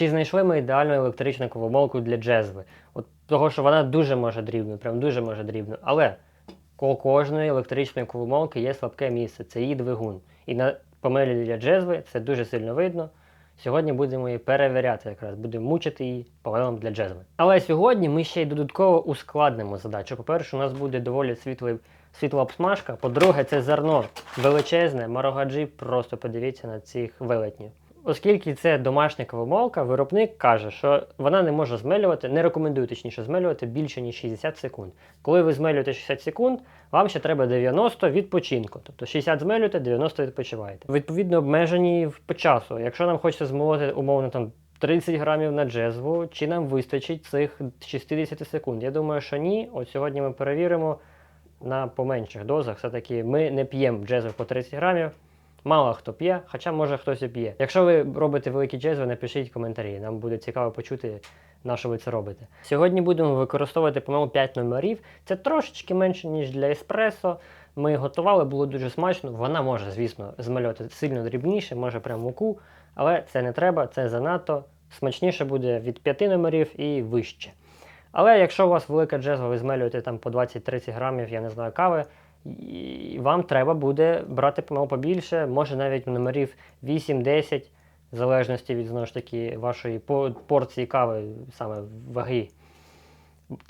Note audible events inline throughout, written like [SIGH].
Чи знайшли ми ідеальну електричну ковомолку для джезви? От того, що вона дуже може дрібно, прям дуже може дрібно. Але у кожної електричної ковомолки є слабке місце, це її двигун. І на помилі для джезви це дуже сильно видно. Сьогодні будемо її перевіряти якраз, будемо мучити її помилом для джезви. Але сьогодні ми ще й додатково ускладнимо задачу. По-перше, у нас буде доволі світлий, світла обсмажка. По-друге, це зерно величезне, марогаджі, просто подивіться на цих велетнів. Оскільки це домашня кавомолка, виробник каже, що вона не може змелювати, не рекомендує точніше змелювати більше ніж 60 секунд. Коли ви змелюєте 60 секунд, вам ще треба 90 відпочинку. Тобто 60 змелюєте, 90 відпочиваєте. Відповідно, обмежені по часу. Якщо нам хочеться змолоти умовно там 30 грамів на джезву, чи нам вистачить цих 60 секунд? Я думаю, що ні. От сьогодні ми перевіримо на поменших дозах. Все-таки ми не п'ємо джезву по 30 грамів. Мало хто п'є, хоча може хтось і п'є. Якщо ви робите великі джезви, напишіть коментарі. Нам буде цікаво почути, на що ви це робите. Сьогодні будемо використовувати, по-моєму, 5 номерів. Це трошечки менше, ніж для еспресо. Ми готували, було дуже смачно. Вона може, звісно, змальовувати сильно дрібніше, може прям муку, але це не треба, це занадто. Смачніше буде від 5 номерів і вище. Але якщо у вас велика джезва, ви змелюєте там по 20-30 грамів, я не знаю, кави, і вам треба буде брати помилу побільше, може навіть номерів 8-10, в залежності від знову ж таки вашої порції кави, саме ваги.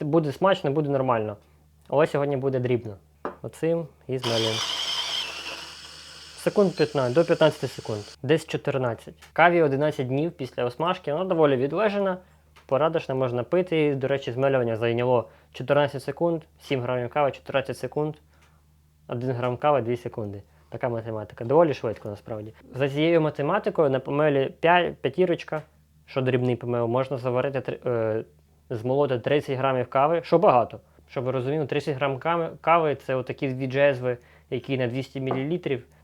Буде смачно, буде нормально. Але сьогодні буде дрібно. Оцим і змелюємо. Секунд 15, до 15 секунд. Десь 14. Каві 11 днів після осмажки, вона доволі відлежена. Порадишна можна пити. До речі, змелювання зайняло 14 секунд, 7 грамів кави, 14 секунд, 1 грам кави 2 секунди. Така математика. Доволі швидко насправді. За цією математикою на помелі 5, п'ятірочка, що дрібний помел, можна заварити е, змолоти 30 грамів кави, що багато. Щоб ви розуміли, 30 грам кави, це отакі дві джезви, які на 200 мл.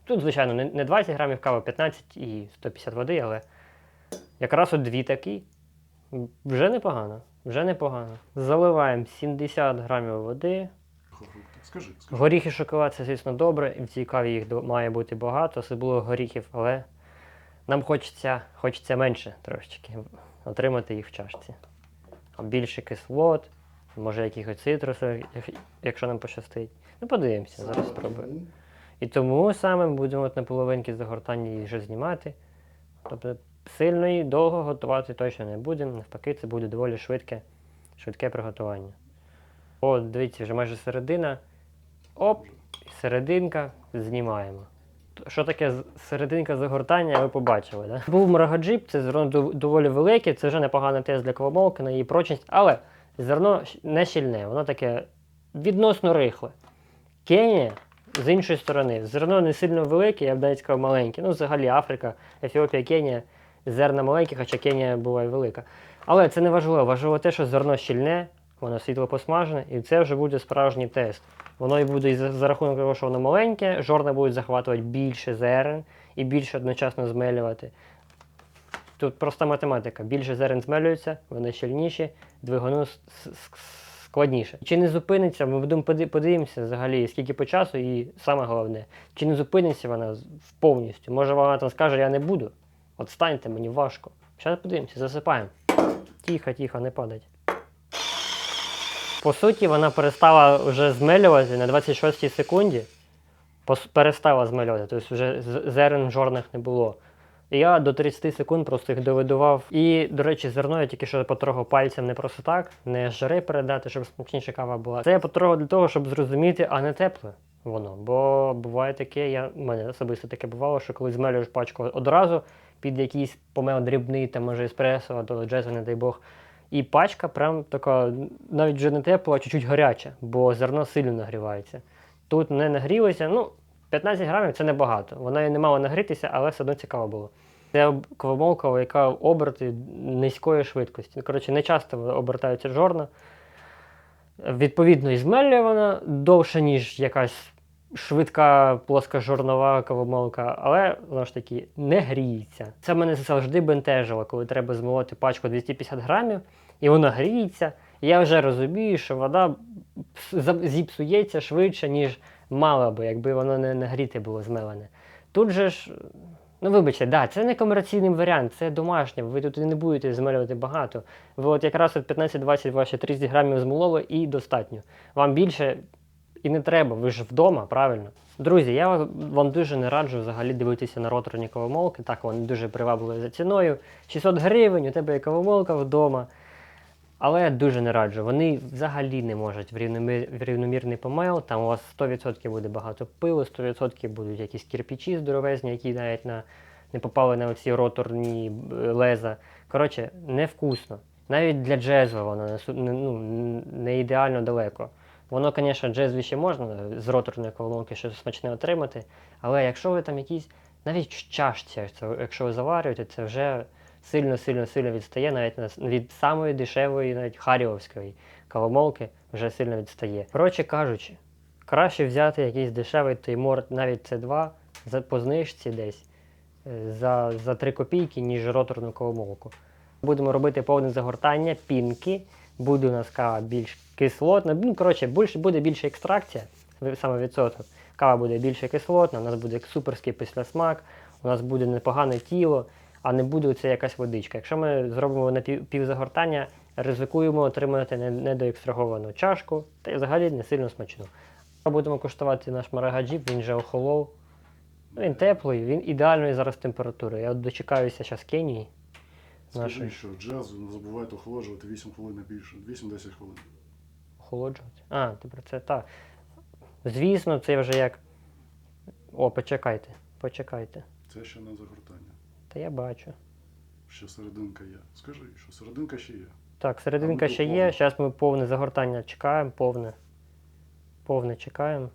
Тут, звичайно, не 20 грамів кави, 15 і 150 води, але якраз от дві такі. Вже непогано. Вже непогано. Заливаємо 70 грамів води. Скажи, скажи. Горіхи шоколад це, звісно, добре, і в цій каві їх має бути багато, особливо горіхів, але нам хочеться, хочеться менше трошечки отримати їх в чашці. А більше кислот, може якихось цитрусів, якщо нам пощастить. Ну, подивимося, зараз спробуємо. І тому саме ми будемо от на половинки загортання її вже знімати. Тобто сильно і довго готувати точно не будемо. Навпаки, це буде доволі швидке, швидке приготування. О, дивіться, вже майже середина. Оп, серединка знімаємо. Що таке серединка загортання, ви побачили, да? Був мрагаджип, це зерно доволі велике, це вже непоганий тест для кавомолки на її прочність, але зерно не щільне, воно таке відносно рихле. Кенія, з іншої сторони, зерно не сильно велике, я б навіть сказав маленьке. Ну, взагалі Африка, Ефіопія, Кенія, зерна маленькі, хоча Кенія буває велика. Але це не важливо. Важливо те, що зерно щільне, воно світло посмажене, і це вже буде справжній тест. Воно і буде за, рахунок того, що воно маленьке, жорна будуть захватувати більше зерен і більше одночасно змелювати. Тут проста математика. Більше зерен змелюється, вони щільніші, двигуну складніше. Чи не зупиниться, ми будемо подивимося взагалі, скільки по часу, і саме головне, чи не зупиниться вона повністю. Може вона там скаже, я не буду. От станьте, мені важко. Зараз подивимося, засипаємо. Тихо, тихо, не падать. По суті, вона перестала вже змелювати на 26 секунді. Перестала змелювати, тобто вже зерен жорних не було. І я до 30 секунд просто їх довидував. І, до речі, зерно я тільки що потрогав пальцем не просто так, не жари передати, щоб смачніша кава була. Це я потрогав для того, щоб зрозуміти, а не тепле воно. Бо буває таке, я, в мене особисто таке бувало, що коли змелюєш пачку одразу під якийсь помел дрібний, там може еспресо, то джезу, не дай Бог. І пачка прям така, навіть вже не тепла, а чуть-чуть гаряча, бо зерно сильно нагрівається. Тут не нагрілося, ну, 15 грамів це небагато. Вона не мала нагрітися, але все одно цікаво було. Це об- яка оберти низької швидкості. Коротше, не часто обертаються жорна. Відповідно, і змелює вона довше, ніж якась швидка плоскожорнова кавомолка, але знову ж таки не гріється. Це мене завжди бентежило, коли треба змолоти пачку 250 грамів, і вона гріється. Я вже розумію, що вода зіпсується швидше, ніж мала би, якби воно не нагріте було змелене. Тут же ж Ну, вибачте, да, це не комерційний варіант, це домашнє. Ви тут не будете змалювати багато. Ви от якраз от 15-20 ваші 30 грамів змололи і достатньо. Вам більше і не треба, ви ж вдома, правильно? Друзі, я вам- дуже не раджу взагалі дивитися на роторні кавомолки. Так, вони дуже привабливі за ціною. 600 гривень, у тебе є кавомолка вдома. Але я дуже не раджу. Вони взагалі не можуть в, рівномір, в рівномірний помел. Там у вас 100% буде багато пилу, 100% будуть якісь кирпичі здоровезні, які навіть на, не попали на оці роторні е, леза. Коротше, невкусно. Навіть для джезу воно не, ну, не ідеально далеко. Воно, звісно, джезві ще можна з роторної колонки щось смачне отримати. Але якщо ви там якісь, навіть чашці, якщо ви заварюєте, це вже сильно-сильно-сильно відстає навіть від самої дешевої, навіть харіовської кавомолки вже сильно відстає. Коротше кажучи, краще взяти якийсь дешевий Теймор, навіть C2 по знижці десь е, за, за 3 копійки, ніж роторну кавомолку. Будемо робити повне загортання, пінки. Буде у нас кава більш кислотна. Ну, коротше, більше, буде більше екстракція, саме відсоток. Кава буде більше кислотна, у нас буде суперський післясмак, у нас буде непогане тіло, а не буде це якась водичка. Якщо ми зробимо на пів, півзагортання, ризикуємо отримати недоекстраговану чашку, та взагалі не сильно смачну. Будемо куштувати наш марагаджіп, він вже охолов. Він теплий, він ідеальної зараз температури. Я дочекаюся зараз Кенії. Скажи, Нашої. що джаз не забувайте охолоджувати 8 хвилин і більше. 8-10 хвилин. Охолоджувати. А, ти про це так. Звісно, це вже як. О, почекайте, почекайте. Це ще не загортання. Та я бачу. Ще серединка є. Скажи, що серединка ще є. Так, серединка ще є. Зараз ми повне загортання чекаємо, повне. Повне чекаємо.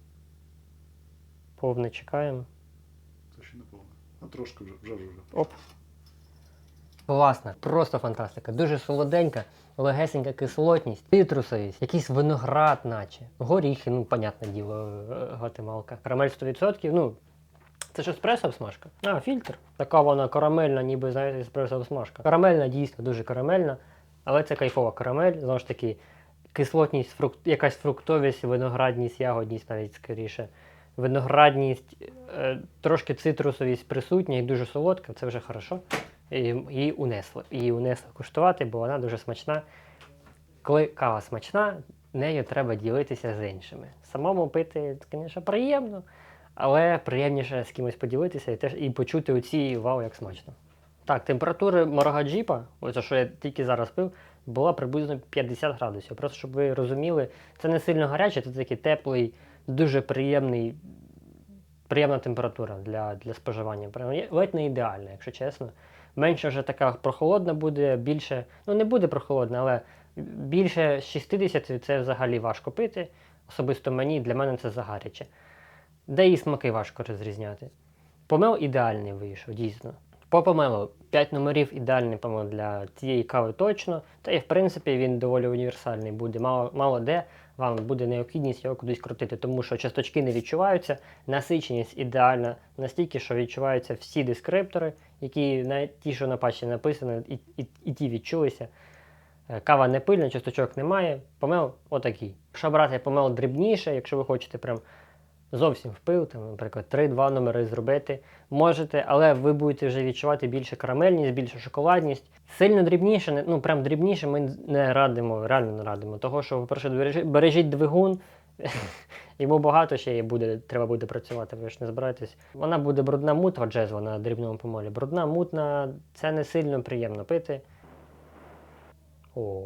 Повне чекаємо. Це ще не повне. А трошки вже, вже. вже. Оп. Класна, просто фантастика. Дуже солоденька, легесенька кислотність, цитрусовість, якийсь виноград, наче. Горіхи, ну, понятне діло, е, гватемалка. Карамель 100%, ну. Це ж еспресо обсмажка. А, фільтр. Така вона карамельна, ніби знаєте, еспресо обсмажка. Карамельна дійсно дуже карамельна, але це кайфова карамель. Знову ж таки, кислотність, фрукт, якась фруктовість, виноградність, ягодність навіть скоріше. Виноградність, е, трошки цитрусовість присутня і дуже солодка, це вже хорошо. Її унесло. Її унесло куштувати, бо вона дуже смачна. Коли кава смачна, нею треба ділитися з іншими. Самому пити, звісно, приємно, але приємніше з кимось поділитися і теж і почути оці вау, як смачно. Так, температура морагаджіпа, оце що я тільки зараз пив, була приблизно 50 градусів. Просто щоб ви розуміли, це не сильно гаряче, це такий теплий, дуже приємний, приємна температура для, для споживання. Ледь не ідеальна, якщо чесно. Менше вже така прохолодна буде, більше, ну не буде прохолодна, але більше 60 це взагалі важко пити. Особисто мені, для мене це загаряче. Де і смаки важко розрізняти. Помел ідеальний вийшов, дійсно. По помелу 5 номерів ідеальний помел для цієї кави точно. Та і в принципі він доволі універсальний буде. Мало, мало де вам буде необхідність його кудись крутити, тому що часточки не відчуваються, насиченість ідеальна настільки, що відчуваються всі дескриптори, які на ті, що на патчі написано, і, і, і ті відчулися. Е, Кава не пильна, часточок немає. Помел отакий. Якщо брати помел дрібніше, якщо ви хочете прям зовсім впил, там, наприклад, 3-2 номери зробити, можете, але ви будете вже відчувати більше карамельність, більше шоколадність. Сильно дрібніше, ну прям дрібніше ми не радимо, реально не радимо. Того, що, по-перше, бережіть, двигун, [LAUGHS] йому багато ще буде, треба буде працювати, ви ж не збираєтесь. Вона буде брудна мутна, джезва на дрібному помолі. Брудна, мутна, це не сильно приємно пити. О.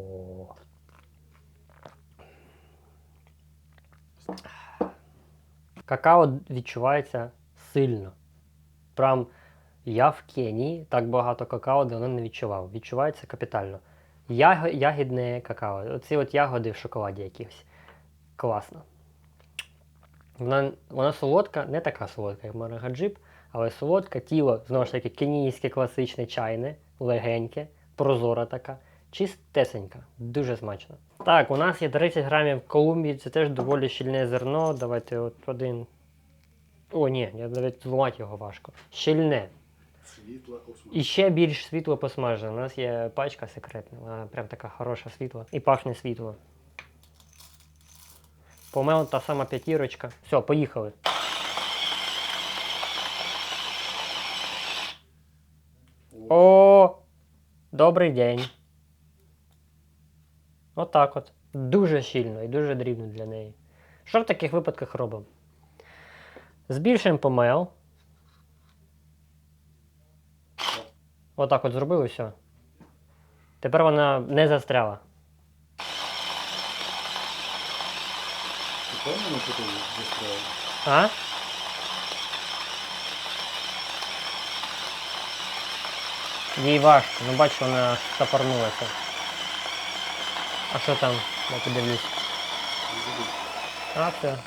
Какао відчувається сильно. Прям я в Кенії так багато какао давно не відчував. Відчувається капітально. Яг... Ягідне какао. Оці от ягоди в шоколаді якісь. Класно. Вона, вона солодка, не така солодка, як марагаджип, але солодка, тіло, знову ж таки, кенійське класичне чайне, легеньке, прозора така, чистесенька, дуже смачно. Так, у нас є 30 грамів Колумбії, це теж доволі щільне зерно. Давайте от один. О, ні, я навіть зламати його важко. Щільне. І ще більш світло посмажене. У нас є пачка секретна, вона прям така хороша світла. І пахне світло. Помел та сама п'ятірочка. Все, поїхали. О, добрий день. Отак от. Дуже щільно і дуже дрібно для неї. Що в таких випадках робимо? Збільшуємо помел. Отак от зробили все. Тепер вона не застряла. А? Їй важко, ну бачу, вона стопорнулася. А що там? Я подивлюсь. Все.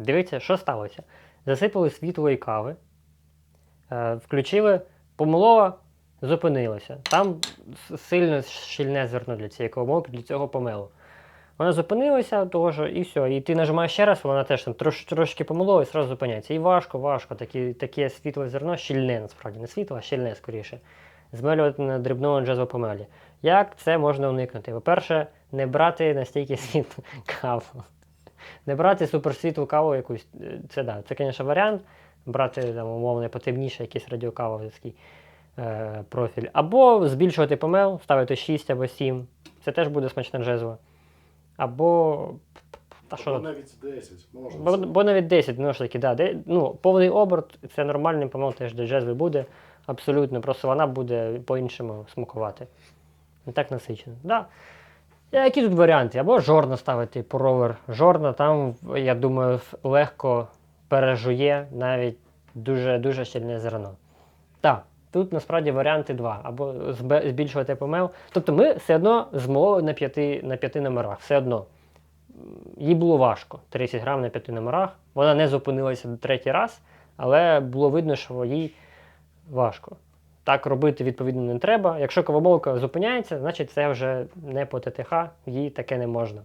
Дивіться, що сталося. Засипали світлої кави, е, включили, помилова, зупинилася. Там сильно щільне зерно для цієї кавомолки, для цього помелу. Вона зупинилася, того що, і все. І ти нажимаєш ще раз, вона теж там трош, трошки помило і одразу зупиняється. І важко, важко. Таке світле зерно, щільне насправді, не світло, а щільне скоріше. Змелювати на дрібному джазопомелі. Як це можна уникнути? По-перше, не брати настільки світлу каву. Не брати суперсвітлу каву якусь. е, Це да, це, звісно, варіант. Брати там, умовно потемніше, якийсь радіокавовський е, профіль. Або збільшувати помел, ставити 6 або 7. Це теж буде смачне джезво. Або. Та що? Або навіть 10, можна. Бо, бо навіть 10, ну ж таки, да, де, ну, повний оберт, це нормальний помил теж для джезви буде. Абсолютно, просто вона буде по-іншому смакувати. Не так насичено. Да. Е, Які тут варіанти? Або жорна ставити поровер. Жорна там, я думаю, легко пережує навіть дуже, дуже щільне зерно. Так, тут насправді варіанти два. Або збільшувати помел. Тобто ми все одно змололи на п'яти, на п'яти номерах. Все одно. Їй було важко 30 грам на п'яти номерах. Вона не зупинилася третій раз, але було видно, що їй важко. Так робити відповідно не треба. Якщо кавомолка зупиняється, значить це вже не по ТТХ, їй таке не можна.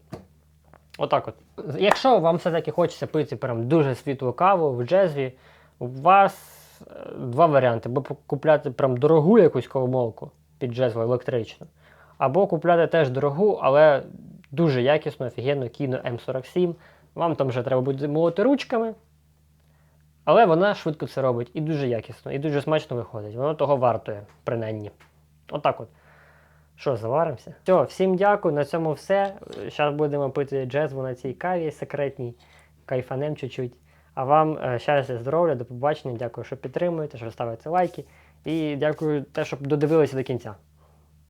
Отак от. Якщо вам все-таки хочеться пити прям дуже світлу каву в джезві, у вас е, два варіанти: або купляти прям дорогу якусь кавомолку під джезву електричну, або купляти теж дорогу, але дуже якісно, офігенно, кіно М47. Вам там вже треба буде молоти ручками. Але вона швидко це робить і дуже якісно, і дуже смачно виходить. Воно того вартує, принаймні. Отак от. Що, заваримося? Все, всім дякую. На цьому все. Зараз будемо пити джезву на цій каві секретній, кайфанем чуть-чуть. А вам е, щастя, здоров'я, до побачення. Дякую, що підтримуєте, що ставите лайки. І дякую те, що додивилися до кінця.